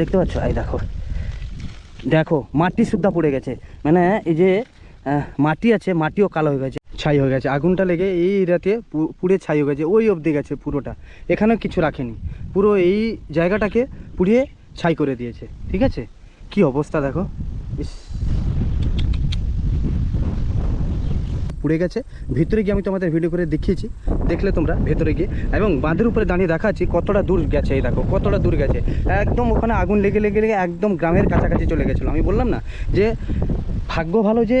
দেখতে পাচ্ছ? এই দেখো। দেখো, মাটি সুদ্ধা পড়ে গেছে। মানে এই যে মাটি আছে, মাটিও কালো হয়ে গেছে, ছাই হয়ে গেছে। আগুনটা লেগে এই এরিয়াতে পুড়ে ছাই হয়ে গেছে। ওই অবধি গেছে পুরোটা। এখানেও কিছু রাখেনি। পুরো এই জায়গাটাকে পুড়িয়ে ছাই করে দিয়েছে। ঠিক আছে? কি অবস্থা দেখো? ইস। পুড়ে গেছে। ভিতরে গিয়ে আমি তোমাদের ভিডিও করে দেখিয়েছি। দেখলে তোমরা ভেতরে গিয়ে। এবং বাঁধের উপরে দাঁড়িয়ে দেখাচ্ছি কতটা দূর গেছে, এই দেখো, কতটা দূর গেছে। একদম ওখানে আগুন লেগে লেগে লেগে একদম গ্রামের কাছাকাছি চলে গেছিল। আমি বললাম না যে, ভাগ্য ভালো যে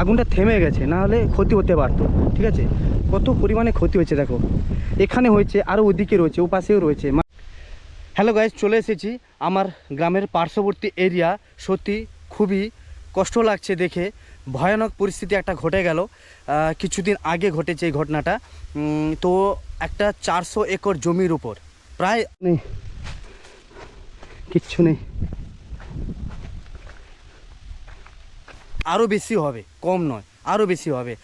আগুনটা থেমে গেছে, না হলে ক্ষতি হতে পারতো, ঠিক আছে? কত পরিমাণে ক্ষতি হয়েছে, দেখো। এখানে হয়েছে আরও ওদিকে রয়েছে ও পাশেও রয়েছে হ্যালো গাইজ চলে এসেছি। আমার গ্রামের পার্শ্ববর্তী এরিয়া সত্যি খুবই কষ্ট লাগছে দেখে। ভয়ানক পরিস্থিতি একটা ঘটে গেল। কিছুদিন আগে ঘটেছে এই ঘটনাটা। তো একটা চারশো একর জমির উপর। প্রায় নেই। কিচ্ছু নেই। আরও বেশি হবে, কম নয় আরও বেশি হবে।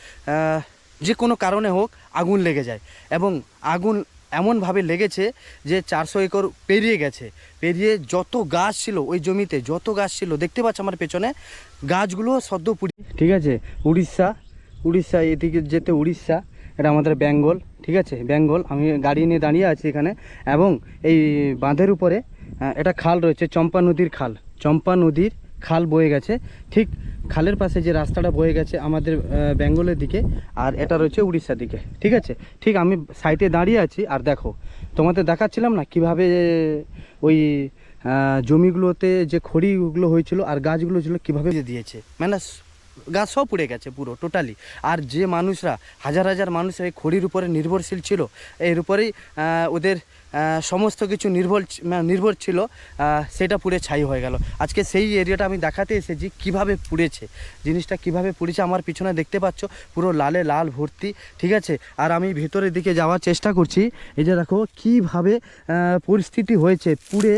যে কোনো কারণে হোক আগুন লেগে যায় এবং আগুন এমনভাবে লেগেছে যে চারশো একর পেরিয়ে গেছে। পেরিয়ে যত গাছ ছিল ওই জমিতে যত গাছ ছিল, দেখতে পাচ্ছ আমার পেছনে, গাছগুলো সদ্য ঠিক আছে? উড়িষ্যা উড়িষ্যা, এদিকে যেতে উড়িষ্যা, এটা আমাদের বেঙ্গল, ঠিক আছে? বেঙ্গল, আমি গাড়ি নিয়ে দাঁড়িয়ে আছি এখানে। এবং এই বাঁধের উপরে এটা খাল রয়েছে, চম্পা নদীর খাল। চম্পা নদীর খাল বয়ে গেছে। ঠিক খালের পাশে যে রাস্তাটা বয়ে গেছে আমাদের বেঙ্গলের দিকে, আর এটা রয়েছে উড়িষ্যার দিকে, ঠিক আছে? ঠিক আমি সাইডে দাঁড়িয়ে আছি, আর দেখো, তোমাদের দেখাচ্ছিলাম না কীভাবে ওই জমিগুলোতে যে খড়িগুলো হয়েছিল আর গাছগুলো ছিল কীভাবে দিয়েছে। মানে গাছ সব পুড়ে গেছে পুরো টোটালি আর যে মানুষরা, হাজার হাজার মানুষ এই খড়ির উপরে নির্ভরশীল ছিল, এর উপরেই ওদের সমস্ত কিছু নির্ভর মানে নির্ভর ছিল সেটা পুড়ে ছাই হয়ে গেল। আজকে সেই এরিয়াটা আমি দেখাতে এসেছি কীভাবে পুড়েছে। জিনিসটা কীভাবে পুড়েছে আমার পিছনে দেখতে পাচ্ছ, পুরো লালে লাল ভর্তি, ঠিক আছে? আর আমি ভেতরের দিকে যাওয়ার চেষ্টা করছি। এই যে দেখো, কীভাবে পরিস্থিতি হয়েছে, পুড়ে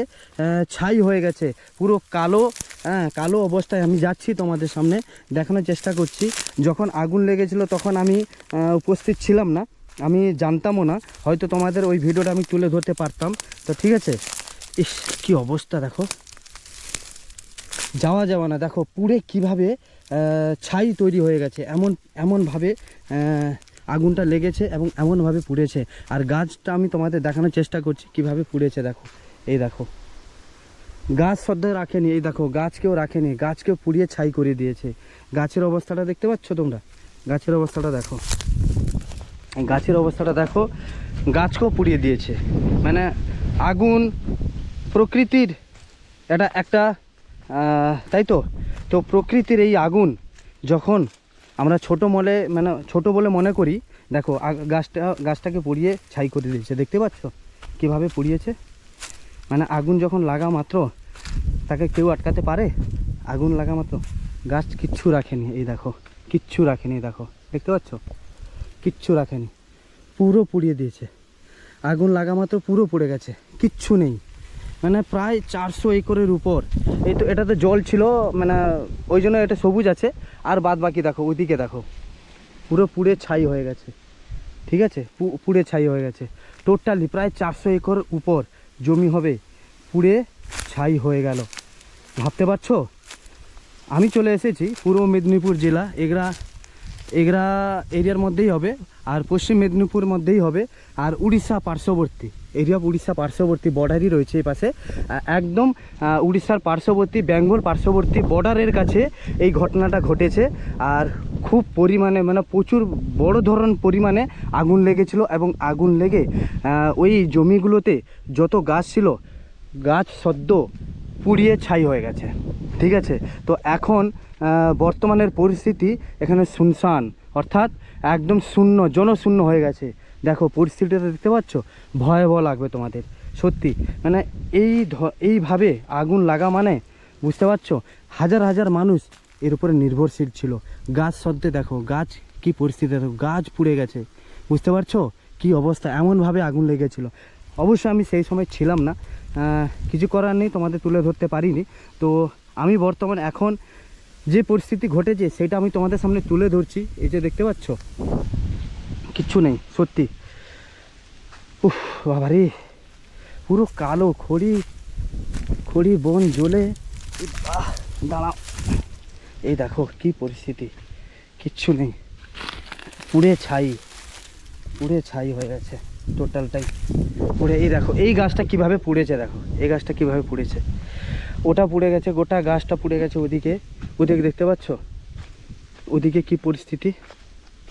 ছাই হয়ে গেছে। পুরো কালো হ্যাঁ কালো অবস্থায় আমি যাচ্ছি তোমাদের সামনে দেখানোর চেষ্টা করছি। যখন আগুন লেগেছিল তখন আমি উপস্থিত ছিলাম না। আমি জানতামও না, হয়তো তোমাদের ওই ভিডিওটা আমি তুলে ধরতে পারতাম। তো ঠিক আছে? ইস, কি অবস্থা দেখো। যাওয়া যাওয়া না, দেখো, পুড়ে কীভাবে ছাই তৈরি হয়ে গেছে। এমন, এমনভাবে আগুনটা লেগেছে এবং এমনভাবে পুড়েছে। আর গাছটা আমি তোমাদের দেখানোর চেষ্টা করছি কীভাবে পুড়েছে, দেখো। এই দেখো। গাছ সদ্য রাখেনি, এই দেখো, গাছকেও রাখেনি, গাছকেও পুড়িয়ে ছাই করে দিয়েছে। গাছের অবস্থাটা দেখতে পাচ্ছ তোমরা? গাছের অবস্থাটা দেখো। গাছের অবস্থাটা দেখো, গাছকেও পুড়িয়ে দিয়েছে। মানে আগুন প্রকৃতির এটা একটা তাই তো? তো প্রকৃতির এই আগুন যখন আমরা ছোট মলে মানে ছোট বলে মনে করি, দেখো গাছটা, গাছটাকে পুড়িয়ে ছাই করে দিয়েছে। দেখতে পাচ্ছ? কীভাবে পুড়িয়েছে? মানে আগুন যখন লাগা মাত্র, তাকে কেউ আটকাতে পারে? আগুন লাগা মাত্র? গাছ কিচ্ছু রাখেনি, এই দেখো, কিচ্ছু রাখেনি, দেখো। দেখতে পাচ্ছ? কিচ্ছু রাখেনি। পুরো পুড়িয়ে দিয়েছে। আগুন লাগা মাত্র পুরো পুড়ে গেছে। কিচ্ছু নেই। মানে প্রায় চারশো একরের উপর। এই তো, এটাতে জল ছিল মানে ওই জন্য এটা সবুজ আছে। আর বাদ বাকি দেখো, ওইদিকে দেখো। পুরো পুড়ে ছাই হয়ে গেছে। ঠিক আছে? পুড়ে ছাই হয়ে গেছে। টোটালি প্রায় চারশো একর উপর জমি হবে। পুড়ে ছাই হয়ে গেল। ভাবতে পারছ? আমি চলে এসেছি পূর্ব মেদিনীপুর জেলা, এগরা এগরা এরিয়ার মধ্যেই হবে, আর পশ্চিম মেদিনীপুর মধ্যেই হবে, আর উড়িষ্যা পার্শ্ববর্তী এরিয়া উড়িষ্যা পার্শ্ববর্তী বর্ডারই রয়েছে এই পাশে। একদম উড়িষ্যার পার্শ্ববর্তী, বেঙ্গল পার্শ্ববর্তী বর্ডারের কাছে এই ঘটনাটা ঘটেছে, আর খুব পরিমাণে মানে প্রচুর বড় ধরন পরিমাণে আগুন লেগেছিল এবং আগুন লেগে ওই জমিগুলোতে যত গাছ ছিল, গাছ সদ্য পুড়িয়ে ছাই হয়ে গেছে। ঠিক আছে? তো এখন বর্তমানের পরিস্থিতি এখানে শুনশান। অর্থাৎ একদম শূন্য, জনশূন্য হয়ে গেছে। দেখো, পরিস্থিতিটা দেখতে পাচ্ছ? ভয়াবহ লাগবে তোমাদের। সত্যি। মানে এই এইভাবে আগুন লাগা মানে বুঝতে পারছ? হাজার হাজার মানুষ এর উপরে নির্ভরশীল ছিল। গাছ সদ্যে দেখো, গাছ কি পরিস্থিতি দেখো, গাছ পুড়ে গেছে। বুঝতে পারছ? কি অবস্থা? এমনভাবে আগুন লেগেছিল। অবশ্য আমি সেই সময় ছিলাম না। কিছু করার নেই, তোমাদের তুলে ধরতে পারিনি। তো আমি বর্তমান এখন যে পরিস্থিতি ঘটেছে, সেটা আমি তোমাদের সামনে তুলে ধরছি। এই যে দেখতে পাচ্ছ? কিচ্ছু নেই, সত্যি। উফ, বাবারে। পুরো কালো খড়ি খড়ি, বন জ্বলে। দাঁড়াও। এই দেখো, কি পরিস্থিতি। কিচ্ছু নেই। পুড়ে ছাই পুড়ে ছাই হয়ে গেছে। টোটালটাই পুড়ে এই দেখো, এই গাছটা কীভাবে পুড়েছে দেখো, এই গাছটা কীভাবে পুড়েছে। ওটা পুড়ে গেছে, গোটা গাছটা পুড়ে গেছে ওদিকে। ওদিকে দেখতে পাচ্ছ? ওদিকে কি পরিস্থিতি?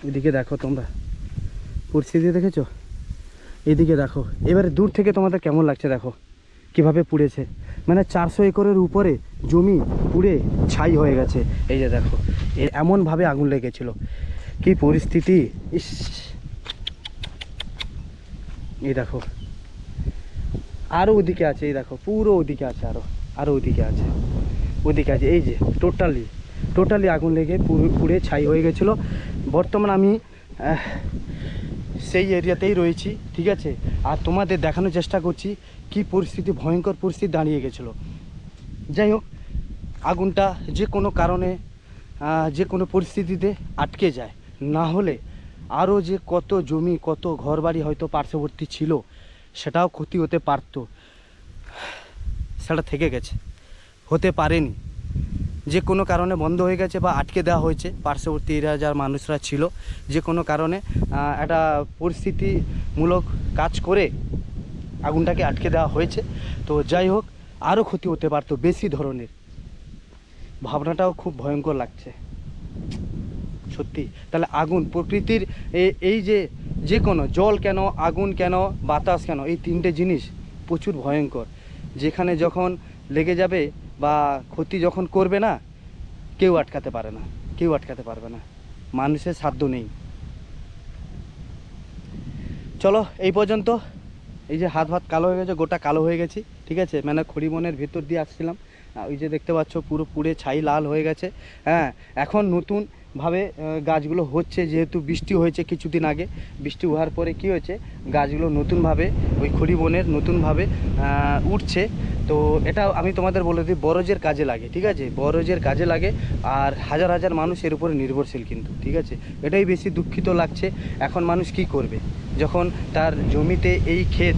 ওদিকে দেখো তোমরা। পরিস্থিতি দেখেছ? এদিকে দেখো। এবারে দূর থেকে তোমাদের কেমন লাগছে দেখো? কীভাবে পুড়েছে? মানে চারশো একরের উপরে জমি পুড়ে ছাই হয়ে গেছে। এই যে দেখো এমনভাবে আগুন লেগেছিল। কি পরিস্থিতি? ইস। এই দেখো। আরও ওদিকে আছে, এই দেখো, পুরো ওদিকে আছে আরও আরও ওদিকে আছে ওদিকে আছে, এই যে টোটালি টোটালি আগুন লেগে পুড়ে ছাই হয়ে গেছিল। বর্তমান আমি সেই এরিয়াতেই রয়েছি, ঠিক আছে? আর তোমাদের দেখানোর চেষ্টা করছি কি পরিস্থিতি, ভয়ঙ্কর পরিস্থিতি দাঁড়িয়ে গেছিল। যাই হোক, আগুনটা যে কোনো কারণে যে কোনো পরিস্থিতিতে আটকে যায়। না হলে আরও যে কত জমি, কত ঘরবাড়ি হয়তো পার্শ্ববর্তী ছিল, সেটাও ক্ষতি হতে পারতো। সেটা থেকে গেছে। হতে পারেনি। যে কোনো কারণে বন্ধ হয়ে গেছে বা আটকে দেওয়া হয়েছে, পার্শ্ববর্তী যার মানুষরা ছিল, যে কোনো কারণে একটা পরিস্থিতিমূলক কাজ করে আগুনটাকে আটকে দেওয়া হয়েছে। তো যাই হোক, আরও ক্ষতি হতে পারতো বেশি ধরনের। ভাবনাটাও খুব ভয়ঙ্কর লাগছে। সত্যি। তাহলে আগুন, প্রকৃতির এই যে যে কোনো, জল কেন, আগুন কেন, বাতাস কেন, এই তিনটে জিনিস প্রচুর ভয়ঙ্কর। যেখানে যখন লেগে যাবে বা ক্ষতি যখন করবে না, কেউ আটকাতে পারে না, কেউ আটকাতে পারবে না। মানুষের সাধ্য নেই। চলো, এই পর্যন্ত। এই যে হাত ভাত কালো হয়ে গেছে, গোটা কালো হয়ে গেছি, ঠিক আছে? মানে খড়িমনের ভেতর দিয়ে আসছিলাম। ওই যে দেখতে পাচ্ছ, পুরো পুড়ে ছাই লাল হয়ে গেছে। হ্যাঁ এখন নতুনভাবে আহ, গাছগুলো হচ্ছে যেহেতু বৃষ্টি হয়েছে কিছুদিন আগে। বৃষ্টি হওয়ার পরে কি হয়েছে গাছগুলো নতুনভাবে ওই খড়িবনের নতুনভাবে উঠছে। তো এটা আমি তোমাদের বলে দিই বরজের কাজে লাগে ঠিক আছে? বরজের কাজে লাগে আর হাজার হাজার মানুষ এর উপরে নির্ভরশীল কিন্তু ঠিক আছে? এটাই বেশি দুঃখিত লাগছে এখন মানুষ কি করবে? যখন তার জমিতে এই ক্ষেত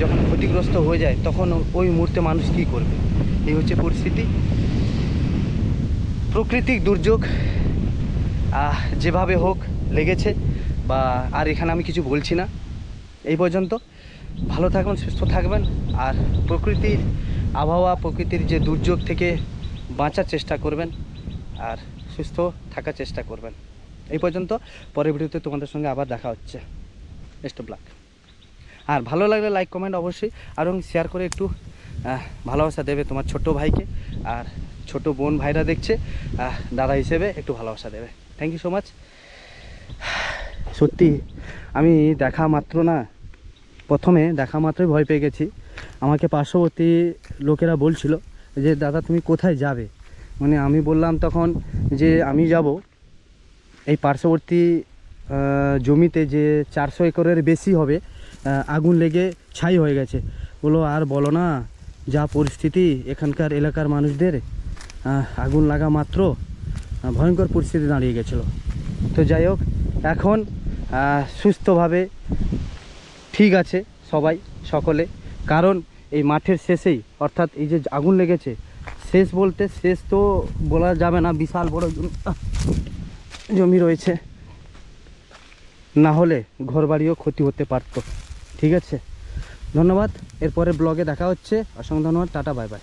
যখন ক্ষতিগ্রস্ত হয়ে যায় তখন ওই মুহূর্তে মানুষ কি করবে? এই হচ্ছে পরিস্থিতি। প্রাকৃতিক দুর্যোগ যেভাবে হোক লেগেছে বা আর এখানে আমি কিছু বলছি না। এই পর্যন্ত। ভালো থাকবেন, সুস্থ থাকবেন আর প্রকৃতির আবহাওয়া, প্রকৃতির যে দুর্যোগ থেকে বাঁচার চেষ্টা করবেন আর সুস্থ থাকার চেষ্টা করবেন। এই পর্যন্ত। পরের ভিডিওতে তোমাদের সঙ্গে আবার দেখা হচ্ছে। Best of luck. আর ভালো লাগলে লাইক, কমেন্ট অবশ্যই। আর শেয়ার করে একটু ভালোবাসা দেবে তোমার ছোট ভাইকে। আর ছোট বোন ভাইরা দেখছে দাদা হিসেবে একটু ভালোবাসা দেবে। থ্যাংক ইউ সো মাচ সত্যি, আমি দেখা মাত্র না, প্রথমে দেখা মাত্রই ভয় পেয়ে গেছি। আমাকে পার্শ্ববর্তী লোকেরা বলছিল যে, দাদা, তুমি কোথায় যাবে? মানে আমি বললাম তখন যে, আমি যাব এই পার্শ্ববর্তী জমিতে যে চারশো একরের বেশি হবে আগুন লেগে ছাই হয়ে গেছে। বলো আর বলো না, যা পরিস্থিতি এখানকার এলাকার মানুষদের আগুন লাগা মাত্র ভয়ঙ্কর পরিস্থিতি দাঁড়িয়ে গেছিল। তো যাই হোক, এখন সুস্থভাবে ঠিক আছে সবাই, সকলে। কারণ এই মাঠের শেষেই, অর্থাৎ এই যে আগুন লেগেছে, শেষ বলতে শেষ তো বলা যাবে না, বিশাল বড় জমি রয়েছে। না হলে ঘরবাড়িও ক্ষতি হতে পারতো। ঠিক আছে? ধন্যবাদ। এরপরে ব্লগে দেখা হচ্ছে। অসংখ্য ধন্যবাদ। Tata, bye bye.